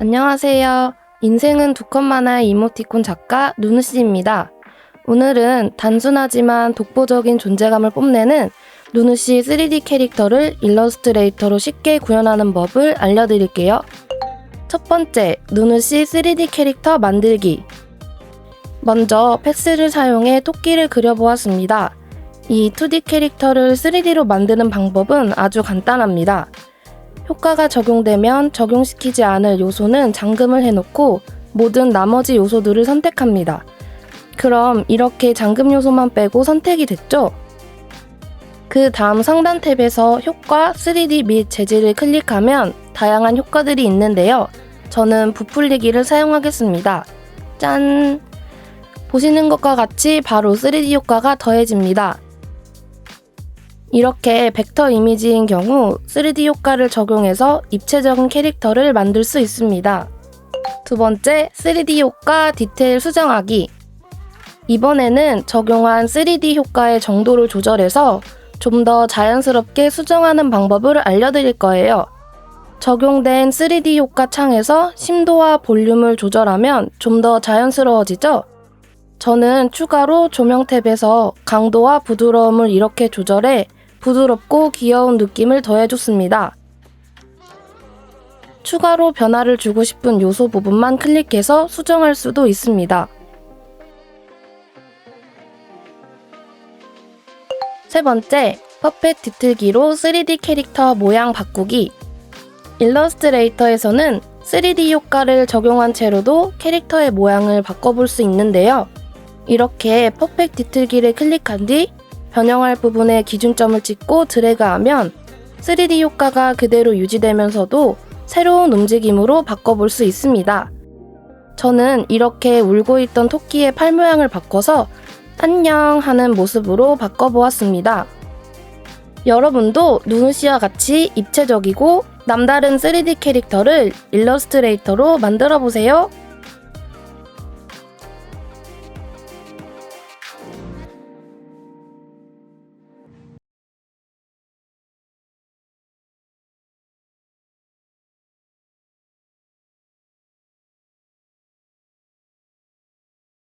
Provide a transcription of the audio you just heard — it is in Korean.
안녕하세요. 인생은 두 컷 만화의 이모티콘 작가 누누씨입니다. 오늘은 단순하지만 독보적인 존재감을 뽐내는 누누씨 3D 캐릭터를 일러스트레이터로 쉽게 구현하는 법을 알려드릴게요. 첫 번째, 누누씨 3D 캐릭터 만들기. 먼저 팩스를 사용해 토끼를 그려보았습니다. 이 2D 캐릭터를 3D로 만드는 방법은 아주 간단합니다. 효과가 적용되면 적용시키지 않을 요소는 잠금을 해놓고 모든 나머지 요소들을 선택합니다. 그럼 이렇게 잠금 요소만 빼고 선택이 됐죠? 그 다음 상단 탭에서 효과, 3D 및 재질을 클릭하면 다양한 효과들이 있는데요. 저는 부풀리기를 사용하겠습니다. 짠! 보시는 것과 같이 바로 3D 효과가 더해집니다. 이렇게 벡터 이미지인 경우 3D 효과를 적용해서 입체적인 캐릭터를 만들 수 있습니다. 두 번째, 3D 효과 디테일 수정하기. 이번에는 적용한 3D 효과의 정도를 조절해서 좀 더 자연스럽게 수정하는 방법을 알려드릴 거예요. 적용된 3D 효과 창에서 심도와 볼륨을 조절하면 좀 더 자연스러워지죠? 저는 추가로 조명 탭에서 강도와 부드러움을 이렇게 조절해 부드럽고 귀여운 느낌을 더해줬습니다. 추가로 변화를 주고 싶은 요소 부분만 클릭해서 수정할 수도 있습니다. 세 번째, 퍼펫 뒤틀기로 3D 캐릭터 모양 바꾸기. 일러스트레이터에서는 3D 효과를 적용한 채로도 캐릭터의 모양을 바꿔볼 수 있는데요. 이렇게 퍼펙트 뒤틀기를 클릭한 뒤 변형할 부분에 기준점을 찍고 드래그하면 3D 효과가 그대로 유지되면서도 새로운 움직임으로 바꿔볼 수 있습니다. 저는 이렇게 울고 있던 토끼의 팔 모양을 바꿔서 안녕 하는 모습으로 바꿔보았습니다. 여러분도 누누 씨와 같이 입체적이고 남다른 3D 캐릭터를 일러스트레이터로 만들어 보세요.